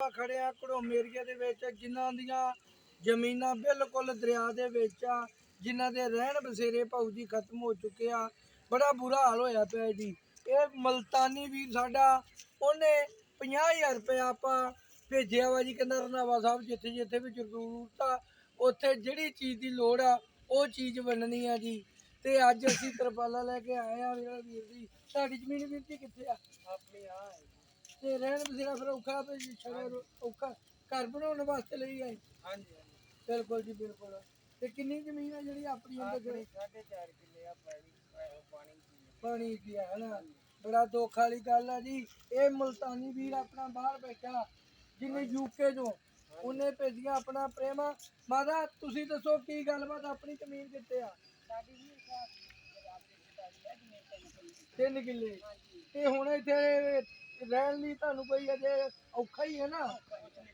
ਆਪਾਂ ਖੜੇ ਆ ਘੜੋਮ ਏਰੀਏ ਦੇ ਵਿੱਚ, ਜਿਨ੍ਹਾਂ ਦੀਆਂ ਜ਼ਮੀਨਾਂ ਬਿਲਕੁਲ ਦਰਿਆ ਦੇ ਵਿੱਚ ਆ, ਜਿਨ੍ਹਾਂ ਦੇ ਰਹਿਣ ਬਸੇਰੇ ਭਾਊ ਜੀ ਖਤਮ ਹੋ ਚੁੱਕੇ ਆ, ਬੜਾ ਬੁਰਾ ਹਾਲ ਹੋਇਆ ਪਿਆ ਜੀ। ਇਹ ਮਲਤਾਨੀ ਵੀਰ ਸਾਡਾ, ਉਹਨੇ 50000 ਰੁਪਏ ਆਪਾਂ ਭੇਜਿਆ ਵਾ ਜੀ, ਕਹਿੰਦਾ ਰੰਧਾਵਾ ਸਾਹਿਬ ਜਿੱਥੇ ਜਿੱਥੇ ਵੀ ਜ਼ਰੂਰਤ ਆ, ਉੱਥੇ ਜਿਹੜੀ ਚੀਜ਼ ਦੀ ਲੋੜ ਆ, ਉਹ ਚੀਜ਼ ਵੰਡਣੀ ਆ ਜੀ। ਤੇ ਅੱਜ ਅਸੀਂ ਤਰਪਾਲਾ ਲੈ ਕੇ ਆਏ ਆ, ਮੇਰਾ ਵੀਰ ਜੀ ਸਾਡੀ ਜ਼ਮੀਨ ਵੀਰ ਜੀ ਕਿੱਥੇ ਆ? ਆਪਣੀ ਆ। ਤੇ ਰਹਿਣ ਬਸੇਰਾ ਫਿਰ ਔਖਾ ਤੇ ਛੜਾ ਔਖਾ ਘਰ ਬਣਾਉਣ ਵਾਸਤੇ ਲਈ ਆਏ। ਹਾਂਜੀ ਬਿਲਕੁਲ ਜੀ ਬਿਲਕੁਲ। ਤੇ ਕਿੰਨੀ ਜ਼ਮੀਨ ਆ ਜਿਹੜੀ ਆਪਣੀ ਅੰਦਰ ਆਪਣੀ 4.5 ਕਿੱਲੇ ਆ ਪੈਲੀ ਅਹ ਪਾਣੀ ਦੀ ਪਾਣੀ ਦੀ ਆ ਹਨਾ? ਬੜਾ ਦੁੱਖ ਵਾਲੀ ਗੱਲ ਆ ਜੀ। ਇਹ ਮੁਲਤਾਨੀ ਵੀਰ ਆਪਣਾ ਬਾਹਰ ਬੈਠਾ ਜਿਹਨੇ ਯੂਕੇ ਤੋਂ ਉਹਨੇ ਭੇਜੀਆਂ ਆਪਣਾ ਪ੍ਰੇਮਾ। ਮਾਦਾ ਤੁਸੀਂ ਦੱਸੋ ਕੀ ਗੱਲਬਾਤ ਆਪਣੀ ਜ਼ਮੀਨ ਕਿੱਥੇ ਆ? ਸਾਡੀ ਵੀ ਤਿੰਨ ਕਿੱਲੇ। ਤੇ ਹੁਣ ਇੱਥੇ ਰਹਿਣ ਲਈ ਤੁਹਾਨੂੰ ਕੋਈ ਅਜੇ ਔਖਾ ਹੀ ਹੈ ਨਾ?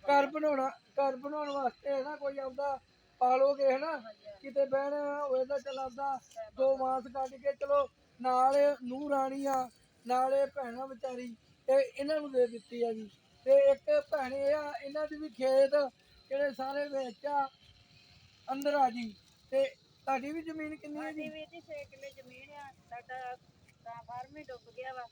ਘਰ ਬਣਾਉਣਾ, ਘਰ ਬਣਾਉਣ ਵਾਸਤੇ ਹੈ ਨਾ ਕੋਈ ਆਉਂਦਾ ਪਾਲੋਗੇ ਹੈ ਨਾ? ਕਿਤੇ ਬਹਿਣਾ ਹੋਏ ਤਾਂ ਚਲ ਆਪਦਾ ਦੋ ਮਾਸ ਕੱਢ ਕੇ ਚਲੋ, ਨਾਲ ਨੂੰ ਰਾਣੀ ਆ ਨਾਲੇ ਭੈਣਾ ਵਿਚਾਰੀ, ਤੇ ਇਹਨਾਂ ਨੂੰ ਦੇ ਦਿੱਤੀ ਆ ਜੀ। ਤੇ ਇੱਕ ਭੈਣ ਇਹ ਆ, ਇਹਨਾਂ ਦੀ ਵੀ ਖੇਤ ਜਿਹੜੇ ਸਾਰੇ ਵਿੱਚ ਆ, ਅੰਦਰ ਆ ਜੀ। ਤੇ ਤੁਹਾਡੀ ਵੀ ਜ਼ਮੀਨ ਕਿੰਨੀ ਹੈ ਜੀ? ਵੀ 6 ਕਿੱਲੇ ਜ਼ਮੀਨ ਆ, ਸਾਡਾ ਤਾਂ ਹੀ ਡੁੱਬ ਗਿਆ ਵਾ।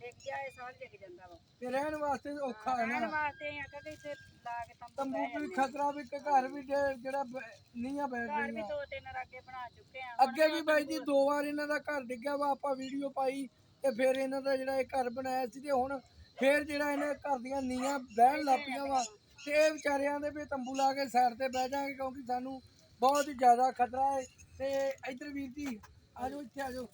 ਇੱਕ ਗਿਆ ਇਹ ਸਾਲ ਡਿੱਗ ਜਾਂਦਾ ਵਾ। ਤੇ ਰਹਿਣ ਵਾਸਤੇ ਔਖਾ ਹੈ ਰਹਿਣ ਨਾ ਵਾਸਤੇ ਆ ਕਿ ਇੱਥੇ ਲਾ ਕੇ ਤੰਬੂ ਤੰਬੂ ਵੀ ਖਤਰਾ ਵੀ ਕਿ ਘਰ ਵੀ ਜੇ- ਜਿਹੜਾ ਬ- ਨੀਹਾਂ ਬੈਠ ਘਰ ਵੀ ਰਹੀਆਂ ਦੋ ਤਿੰਨ ਰਾਗੇ ਬਣਾ ਚੁੱਕੇ ਆ। ਅੱਗੇ ਵੀ ਬਾਈ ਜੀ ਦੋ ਵਾਰ ਇਹਨਾਂ ਦਾ ਘਰ ਡਿੱਗਿਆ ਵਾ ਆਪਾਂ ਵੀਡੀਓ ਪਾਈ ਤੇ ਫਿਰ ਇਹਨਾਂ ਦਾ ਜਿਹੜਾ ਇਹ ਘਰ ਬਣਾਇਆ ਸੀ ਤੇ ਹੁਣ ਫਿਰ ਜਿਹੜਾ ਇਹਨੇ ਘਰ ਦੀਆਂ ਨੀਹਾਂ ਬਹਿਣ ਲੱਪੀਆਂ ਵਾ ਤੇ ਇਹ ਵਿਚਾਰਿਆਂ ਦੇ ਵੀ ਤੰਬੂ ਲਾ ਕੇ ਸਾਈਡ ਤੇ ਬਹਿ ਜਾਾਂਗੇ ਕਿਉਂਕਿ ਸਾਨੂੰ ਬਹੁਤ ਹੀ ਜ਼ਿਆਦਾ ਖਤਰਾ ਹੈ ਤੇ ਇੱਧਰ ਵੀਰ ਜੀ ਆਜੋ ਇੱਥੇ ਆਜੋ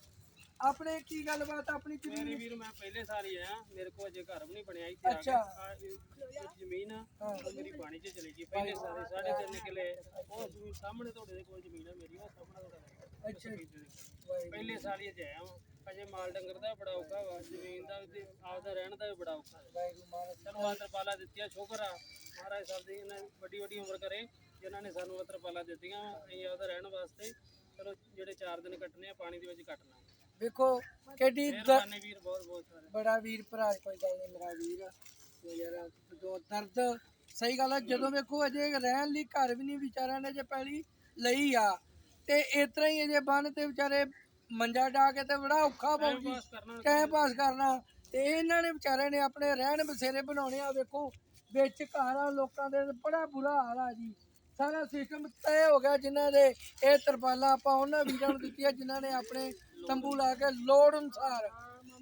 ਆਪਣੇ ਕੀ ਗੱਲਬਾਤ ਆਪਣੀ ਮੇਰੇ ਜ਼ਮੀਨ ਵੀਰ ਮੈਂ ਪਹਿਲੇ ਸਾਲ ਹੀ ਆਇਆ। ਮੇਰੇ ਕੋਲ ਅਜੇ ਘਰ ਵੀ ਨਹੀਂ ਬਣਿਆ ਇੱਥੇ ਆ ਅੱਛਾ। ਇਹ- ਇਹ ਜ਼ਮੀਨ ਆ ਹਾਂ। ਉਹ ਮੇਰੀ ਪਾਣੀ 'ਚ ਚਲੀ ਗਈ। ਪਹਿਲੇ ਸਾਲ ਹੀ, ਸਾਢੇ ਤਿੰਨ ਕਿਲੇ ਉਹ ਜ਼ਮੀਨ ਸਾਹਮਣੇ ਤੁਹਾਡੇ ਦੇ ਕੋਲ ਜ਼ਮੀਨ ਆ ਮੇਰੀ ਉਹ ਸਾਹਮਣੇ ਤੁਹਾਡਾ ਅੱਛਾ। ਪਹਿਲੇ ਸਾਲ ਹੀ ਅਜੇ ਆਇਆ ਵਾਂ। ਅਜੇ ਮਾਲ ਡੰਗਰ ਦਾ ਬੜਾ ਔਖਾ ਵਾ ਜ਼ਮੀਨ ਦਾ ਤੇ ਆਪਦਾ ਰਹਿਣ ਦਾ ਵੀ ਬੜਾ ਔਖਾ। ਵਾਹਿਗੁਰੂ ਮਹਾਰਾਜ ਦਿੱਤੀਆਂ ਸ਼ੁਕਰ ਆ। ਮਹਾਰਾਜ ਸਾਹਿਬ ਦੀ ਇਹਨਾਂ ਦੀ ਵੱਡੀ ਵੱਡੀ ਉਮਰ ਕਰੇ ਜਿਨ੍ਹਾਂ ਨੇ ਸਾਨੂੰ ਇਹ ਤਰਪਾਲਾ ਦਿੱਤੀਆਂ ਅਸੀਂ ਆਪਦਾ ਰਹਿਣ ਵਾਸਤੇ ਚਲੋ ਜਿਹੜੇ 4 ਦਿਨ ਕੱਟਨੇ ਆ ਪਾਣੀ ਦੇ ਵਿੱਚ ਕੱਟਣਾ ਵੇਖੋ ਕਿੱਡੀ ਦ- ਮਿਹਰਬਾਨੀ ਵੀਰ ਬਹੁਤ ਬਹੁਤ ਸਾਰੇ। ਬੜਾ ਵੀਰ ਭਰਾ ਕੋਈ ਗੱਲ ਨਹੀਂ ਮੇਰਾ ਵੀਰ। ਤੇ ਯਾਰ ਜੋ ਦਰਦ ਸਹੀ ਗੱਲ ਹੈ ਜਦੋਂ ਵੇਖੋ ਅਜੇ ਰਹਿਣ ਲਈ ਘਰ ਵੀ ਨਹੀਂ ਵਿਚਾਰਿਆਂ ਨੇ ਜੇ ਪਹਿਲੀ ਲਈ ਆ। ਤੇ ਇਸ ਤਰ੍ਹਾਂ ਹੀ ਅਜੇ ਬੰਨ ਤੇ ਵਿਚਾਰੇ ਮੰਜਾ ਡਾ ਕੇ ਤੇ ਬੜਾ ਔਖਾ ਪਾਉ ਜੀ ਪਾਸ ਕਰਨਾ ਟਾਈਮ ਪਾਸ ਕਰਨਾ। ਤੇ ਇਹਨਾਂ ਨੇ ਵਿਚਾਰਿਆਂ ਨੇ ਆਪਣੇ ਰਹਿਣ ਬਸੇਰੇ ਬਣਾਉਣੇ ਆ ਵੇਖੋ। ਵਿੱਚ ਘਰ ਆ ਲੋਕਾਂ ਦੇ ਬੜਾ ਬੁਰਾ ਹਾਲ ਆ ਜੀ। ਸਾਰਾ ਸਿਸਟਮ ਤੈਅ ਹੋ ਗਿਆ ਜਿਨ੍ਹਾਂ ਦੇ ਇਹ ਤਰਪਾਲਾਂ ਆਪਾਂ ਉਹਨਾਂ ਵੀਰਾਂ ਨੂੰ ਦਿੱਤੀਆਂ ਜਿਨ੍ਹਾਂ ਨੇ ਆਪਣੇ ਤੰਬੂ ਲਾ ਕੇ ਲੋੜ ਅਨੁਸਾਰ।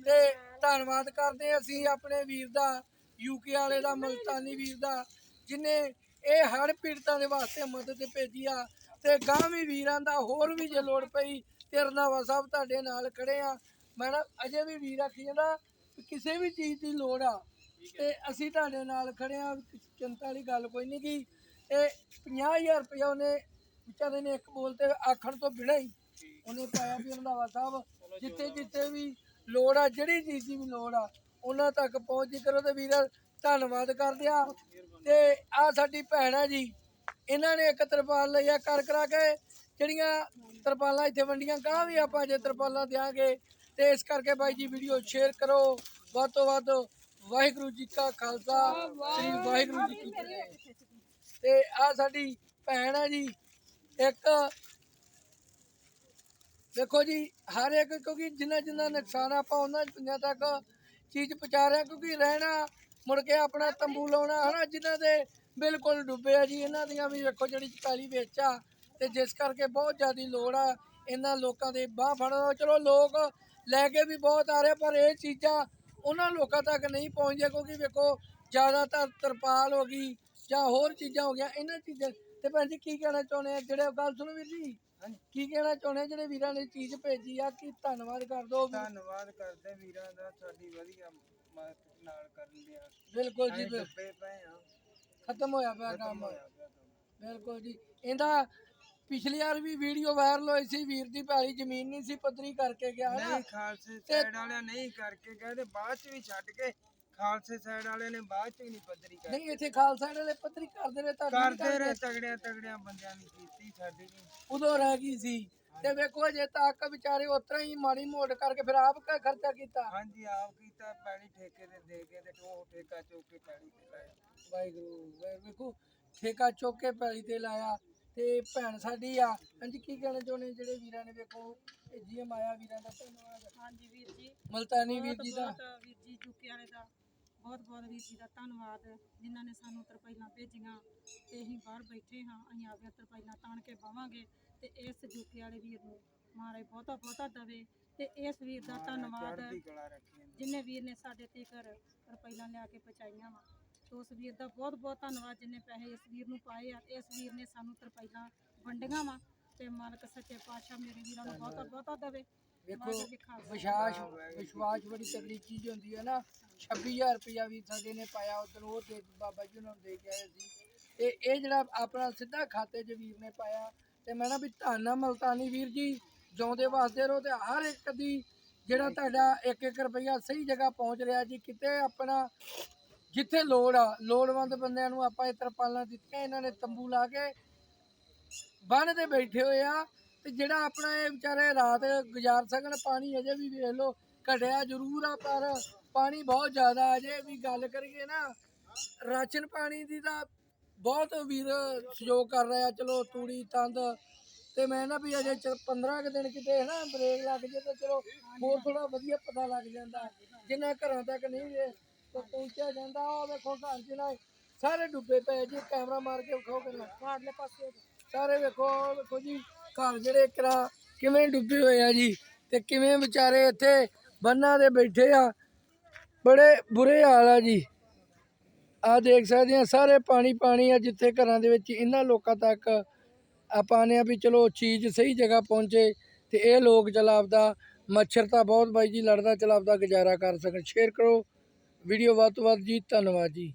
ਤੇ ਧੰਨਵਾਦ ਕਰਦੇ ਹਾਂ ਅਸੀਂ ਆਪਣੇ ਵੀਰ ਦਾ ਯੂਕੇ ਵਾਲੇ ਦਾ, ਮਲਤਾਨੀ ਵੀਰ ਦਾ, ਜਿਨੇ ਇਹ ਹੜ ਪੀੜਤਾਂ ਦੇ ਵਾਸਤੇ ਮਦਦ ਭੇਜੀ ਆ। ਤੇ ਗਾਂ ਵੀ ਵੀਰਾਂ ਦਾ, ਹੋਰ ਵੀ ਜੇ ਲੋੜ ਪਈ ਤੇ ਰੰਧਾਵਾ ਸਾਹਿਬ ਤੁਹਾਡੇ ਨਾਲ ਖੜੇ ਆ। ਮੈਂ ਅਜੇ ਵੀ ਵੀਰ ਆਖੀ ਜਾਂਦਾ ਕਿਸੇ ਵੀ ਚੀਜ਼ ਦੀ ਲੋੜ ਆ। ਤੇ ਅਸੀਂ ਤੁਹਾਡੇ ਨਾਲ ਖੜੇ ਆ, ਚਿੰਤਾ ਵਾਲੀ ਗੱਲ ਕੋਈ ਨਹੀਂ ਕੀ ਇਹ 50000 ਰੁਪਇਆ ਉਹਨੇ ਵਿਚਾਰੇ ਨੇ ਇੱਕ ਬੋਲ ਤੇ ਆਖਣ ਤੋਂ ਬਿਨਾਂ ਹੀ ਉਹਨੇ ਪਾਇਆ ਵੀ ਰੰਧਾਵਾ ਸਾਹਿਬ, ਜਿੱਥੇ ਜਿੱਥੇ ਵੀ ਲੋੜ ਆ, ਜਿਹੜੀ ਚੀਜ਼ ਦੀ ਵੀ ਲੋੜ ਆ, ਉਹਨਾਂ ਤੱਕ ਪਹੁੰਚ ਕਰੋ ਤੇ ਵੀਰ ਧੰਨਵਾਦ ਕਰਦੇ ਆ। ਤੇ ਆ ਸਾਡੀ ਭੈਣ ਆ ਜੀ, ਇਹਨਾਂ ਨੇ ਇੱਕ ਤਰਪਾਲ ਲਈ ਆ ਕਰ ਕਰਾ ਕੇ, ਜਿਹੜੀਆਂ ਤਰਪਾਲਾਂ ਇੱਥੇ ਵੰਡੀਆਂ ਗਾਂ ਵੀ ਆਪਾਂ ਜੇ ਤਰਪਾਲਾਂ ਦਿਆਂਗੇ, ਤੇ ਇਸ ਕਰਕੇ ਬਾਈ ਜੀ ਵੀਡੀਓ ਸ਼ੇਅਰ ਕਰੋ। ਵੱਧ ਤੋਂ ਵੱਧ ਵਾਹਿਗੁਰੂ ਜੀ ਕਾ ਖਾਲਸਾ, ਸ੍ਰੀ ਵਾਹਿਗੁਰੂ ਜੀ ਕੀ ਫਤਿਹ। ਤੇ ਆ ਸਾਡੀ ਭੈਣ ਆ ਜੀ, ਇੱਕ ਦੇਖੋ ਜੀ, ਹਰ ਇੱਕ ਕਿਉਂਕਿ ਜਿੰਨਾ ਜਿੰਨਾ ਨੁਕਸਾਨ ਆਪਾਂ ਉਹਨਾਂ ਪਿੰਡਾਂ ਤੱਕ ਚੀਜ਼ ਪਹੁੰਚਾ ਰਹੇ ਹਾਂ, ਕਿਉਂਕਿ ਰਹਿਣਾ, ਮੁੜ ਕੇ ਆਪਣਾ ਤੰਬੂ ਲਾਉਣਾ, ਹਨਾ, ਜਿਨ੍ਹਾਂ ਦੇ ਬਿਲਕੁਲ ਡੁੱਬੇ ਆ ਜੀ, ਇਹਨਾਂ ਦੀਆਂ ਵੀ ਵੇਖੋ ਜਿਹੜੀ ਕਾਲੀ ਵਿੱਚ ਆ, ਤੇ ਜਿਸ ਕਰਕੇ ਬਹੁਤ ਜ਼ਿਆਦੀ ਲੋੜ ਆ, ਇਹਨਾਂ ਲੋਕਾਂ ਦੇ ਬਾਹ ਫੜੋ ਚਲੋ ਲੋਕ ਲੈ ਕੇ ਵੀ ਬਹੁਤ ਆ ਰਹੇ, ਪਰ ਇਹ ਚੀਜ਼ਾਂ ਉਹਨਾਂ ਲੋਕਾਂ ਤੱਕ ਨਹੀਂ ਪਹੁੰਚਦੀਆਂ, ਕਿਉਂਕਿ ਵੇਖੋ, ਜ਼ਿਆਦਾਤਰ ਤਰਪਾਲ ਹੋ ਗਈ ਜਾਂ ਹੋਰ ਚੀਜ਼ਾਂ ਹੋ ਗਈਆਂ ਇਹਨਾਂ ਚੀਜ਼ਾਂ ਤੇ ਭੈਣ ਜੀ ਕੀ ਕਹਿਣਾ ਚਾਹੁੰਦੇ ਆ? ਜਿਹੜੇ ਗੱਲ ਸੁਣੋ ਵੀਰ ਜੀ। ਕੀ ਕਹਿਣਾ ਚਾਹੁੰਦੇ ਆ ਜਿਹੜੇ ਵੀਰਾਂ ਨੇ ਚੀਜ਼ ਭੇਜੀ ਆ? ਕੀ ਧੰਨਵਾਦ ਕਰ ਦੋ? ਧੰਨਵਾਦ ਕਰਦੇ ਵੀਰਾਂ ਦਾ ਸਾਡੀ ਵਧੀਆ ਮਦਦ ਨਾਲ ਕਰਨ ਦਿਆ ਬਿਲਕੁਲ ਜੀ ਆ। ਖਤਮ ਹੋਇਆ ਪਿਆ ਕੰਮ। ਬਿਲਕੁਲ ਜੀ। ਇਹਦਾ ਪਿਛਲੀ ਵਾਰ ਵੀ ਵੀਡੀਓ ਵਾਇਰਲ ਹੋਈ ਸੀ ਵੀਰ ਦੀ ਭਾਲੀ ਜ਼ਮੀਨ ਨਹੀਂ ਸੀ ਪੱਧਰੀ ਕਰਕੇ ਗਿਆ ਨਹੀਂ ਖਾਲਸੇ ਸਾਈਡ ਵਾਲਿਆਂ ਨਹੀਂ ਕਰਕੇ ਗਏ ਤੇ ਬਾਅਦ ਚ ਵੀ ਛੱਡ ਕੇ ਖਾਲਸੇ ਸਾਈਡ ਵਾਲਿਆਂ ਨੇ ਬਾਅਦ ਚ ਵੀ ਨਹੀਂ ਪੱਧਰੀ ਕਰ ਨਹੀਂ ਇੱਥੇ ਖਾਲਸਾ ਵਾਲੇ ਪੱਧਰੀ ਕਰਦੇ ਰਹੇ ਤਾਂ ਕਰਦੇ ਰਹੇ ਤਗੜਿਆਂ ਤਗੜਿਆਂ ਬੰਦਿਆਂ ਨੇ ਕੀਤੀ ਸਾਡੀ ਵੀ ਉਦੋਂ ਰਹਿ ਗਈ ਸੀ। ਤੇ ਵੇਖੋ ਜੇ ਤੱਕ ਵਿਚਾਰੇ ਉਤਰਾ ਹੀ ਮਾੜੀ ਮੋੜ ਕਰਕੇ ਫਿਰ ਆਪ ਕਾ ਖਰਚਾ ਕੀਤਾ। ਹਾਂਜੀ ਆਪ ਕੀਤਾ ਪੈਲੀ ਠੇਕੇ ਤੇ ਦੇ ਕੇ ਤੇ ਉਹ ਠੇਕਾ ਚੁੱਕ ਕੇ ਪੈਲੀ ਤੇ ਲਾਇਆ। ਵਾਹਿਗੁਰੂ ਵੇ- ਵੇਖੋ ਠੇਕਾ ਚੁੱਕ ਕੇ ਪੈਲੀ ਤੇ ਲਾਇਆ। ਤੇ ਭੈਣ ਸਾਡੀ ਆ ਹਾਂਜੀ ਕੀ ਕਹਿਣਾ ਚਾਹੁੰਦੇ ਜਿਹੜੇ ਵੀਰਾਂ ਨੇ ਵੇਖੋ ਇਹ ਜੀਐਮ ਆਇਆ ਵੀਰਾਂ ਦਾ ਧੰਨਵਾਦ। ਹਾਂਜੀ ਵੀਰ ਜੀ। ਮਲਤਾਨੀ ਵੀਰ ਜੀ ਦਾ। ਵੀਰ ਜੀ ਜੁਕੇ ਵਾਲੇ ਦਾ ਬਹੁਤ ਬਹੁਤ ਵੀਰ ਜੀ ਦਾ ਧੰਨਵਾਦ ਜਿਨ੍ਹਾਂ ਨੇ ਸਾਨੂੰ ਤਰਪਾਈਲਾਂ ਭੇਜੀਆਂ ਤੇ ਅਸੀਂ ਬਾਹਰ ਬੈਠੇ ਹਾਂ ਅਸੀਂ ਆਪਦੀਆਂ ਤਰਪਾਈਲਾਂ ਤਾਣ ਕੇ ਬਾਵਾਂਗੇ ਤੇ ਇਸ ਜੁਕੇ ਵਾਲੇ ਵੀਰ ਨੂੰ ਮਹਾਰਾਜ ਬਹੁਤਾ ਬਹੁਤਾ ਦਵੇ ਤੇ ਇਸ ਵੀਰ ਦਾ ਧੰਨਵਾਦ ਜਿਨੇ ਵੀਰ ਨੇ ਸਾਡੇ ਤੇ ਘਰ ਤਰਪਾਈਲਾਂ ਲਿਆ ਕੇ ਪਹੁੰਚਾਈਆਂ ਵਾ ਤੇ ਉਸ ਵੀਰ ਦਾ ਬਹੁਤ ਬਹੁਤ ਧੰਨਵਾਦ ਜਿਨੇ ਪੈਸੇ ਇਸ ਵੀਰ ਨੂੰ ਪਾਏ ਆ ਇਸ ਵੀਰ ਨੇ ਸਾਨੂੰ ਤਰਪਾਈਲਾਂ ਵੰਡੀਆਂ ਵਾ ਤੇ ਮਾਲਕ ਸੱਚੇ ਪਾਤਸ਼ਾਹ ਮੇਰੇ ਵੀਰਾਂ ਨੂੰ ਬਹੁਤਾ ਬਹੁਤਾ ਦਵੇ। ਵੇਖੋ ਖਾਲਸਾ। ਵਿਸ਼ਵਾਸ ਵਿਸ਼ਵਾਸ ਬੜੀ ਤਗੜੀ ਚੀਜ਼ ਹੁੰਦੀ ਹੈ ਨਾ। 26000 ਰੁਪਇਆ ਵੀ ਸਾਡੇ ਨੇ ਪਾਇਆ ਉਦੋਂ ਉਹ ਦੇ ਬਾਬਾ ਜੀ ਉਹਨਾਂ ਨੂੰ ਦੇ ਕੇ ਆਏ ਸੀ। ਤੇ ਇਹ ਜਿਹੜਾ ਆਪਣਾ ਸਿੱਧਾ ਖਾਤੇ 'ਚ ਵੀਰ ਨੇ ਪਾਇਆ ਤੇ ਮੈਂ ਨਾ ਵੀ ਧੰਨ ਮਲਤਾਨੀ ਵੀਰ ਜੀ ਜਿਉਂਦੇ ਵਾਸਤੇ ਰਹੋ ਤੇ ਹਰ ਇੱਕ ਦੀ ਜਿਹੜਾ ਤੁਹਾਡਾ 1-1 ਰੁਪਇਆ ਸਹੀ ਜਗ੍ਹਾ ਪਹੁੰਚ ਰਿਹਾ ਜੀ ਕਿਤੇ ਆਪਣਾ ਜਿੱਥੇ ਲੋੜ ਆ ਲੋੜਵੰਦ ਬੰਦਿਆਂ ਨੂੰ ਆਪਾਂ ਇਹ ਤਰਪਾਲਾਂ ਦਿੱਤੀਆਂ ਇਹਨਾਂ ਨੇ ਤੰਬੂ ਲਾ ਕੇ ਬੰਨ ਤੇ ਬੈਠੇ ਹੋਏ ਆ। ਤੇ ਜਿਹੜਾ ਆਪਣਾ ਇਹ ਵਿਚਾਰੇ ਰਾਤ ਗੁਜ਼ਾਰ ਸਕਣ, ਪਾਣੀ ਅਜੇ ਵੀ ਵੇਖ ਲਓ, ਘਟਿਆ ਜ਼ਰੂਰ ਆ, ਪਰ ਪਾਣੀ ਬਹੁਤ ਜ਼ਿਆਦਾ ਅਜੇ ਵੀ ਗੱਲ ਕਰੀਏ ਨਾ, ਰਾਸ਼ਨ ਪਾਣੀ ਦੀ ਤਾਂ ਬਹੁਤ ਵੀਰ ਸਹਿਯੋਗ ਕਰ ਰਿਹਾ, ਚਲੋ ਤੂੜੀ, ਤੰਦ ਤੇ ਮੈਂ ਨਾ ਵੀ ਅਜੇ ਚ- 15 ਕੁ ਦਿਨ ਕਿਤੇ ਹੈ ਨਾ ਬ੍ਰੇਕ ਲੱਗ ਜੇ ਤਾਂ ਚਲੋ ਹੋਰ ਥੋੜਾ ਵਧੀਆ ਪਤਾ ਲੱਗ ਜਾਂਦਾ, ਜਿੰਨਾ ਘਰਾਂ ਤੱਕ ਨਹੀਂ ਜੇ ਤਾਂ ਪਹੁੰਚਿਆ ਜਾਂਦਾ ਉਹ ਵੇਖੋ ਘਰ ਜਿਹੜਾ ਸਾਰੇ ਡੁੱਬੇ ਪਏ ਜੀ, ਕੈਮਰਾ ਮਾਰ ਕੇ ਵਿਖਾਓ ਪਹਿਲਾਂ ਬਾਹਰਲੇ ਪਾਸੇ ਸਾਰੇ ਵੇਖੋ ਆਹ ਵੇਖੋ ਜੀ, ਘਰ ਜਿਹੜੇ ਕਰਾ ਕਿਵੇਂ ਡੁੱਬੇ ਹੋਏ ਆ ਜੀ ਤੇ ਕਿਵੇਂ ਵਿਚਾਰੇ ਇੱਥੇ ਬੰਨਾਂ ਦੇ ਬੈਠੇ ਆ। ਬੜੇ ਬੁਰੇ ਹਾਲ ਆ ਜੀ। ਆ ਦੇਖ ਸਕਦੇ ਆ, ਸਾਰੇ ਪਾਣੀ ਪਾਣੀ ਆ ਜਿੱਥੇ ਘਰਾਂ ਦੇ ਵਿੱਚ ਇਹਨਾਂ ਲੋਕਾਂ ਤੱਕ ਆਪਾਂ ਨੇ ਆ ਵੀ ਚਲੋ ਚੀਜ਼ ਸਹੀ ਜਗ੍ਹਾ ਪਹੁੰਚੇ ਤੇ ਇਹ ਲੋਕ ਚਲ ਆਪਦਾ ਮੱਛਰ ਤਾਂ ਬਹੁਤ ਬਾਈ ਜੀ ਲੜਦਾ, ਚਲ ਆਪਦਾ ਗੁਜ਼ਾਰਾ ਕਰ ਸਕਣ। ਸ਼ੇਅਰ ਕਰੋ। ਵੀਡੀਓ ਵੱਧ ਤੋਂ ਵੱਧ ਜੀ, ਧੰਨਵਾਦ ਜੀ।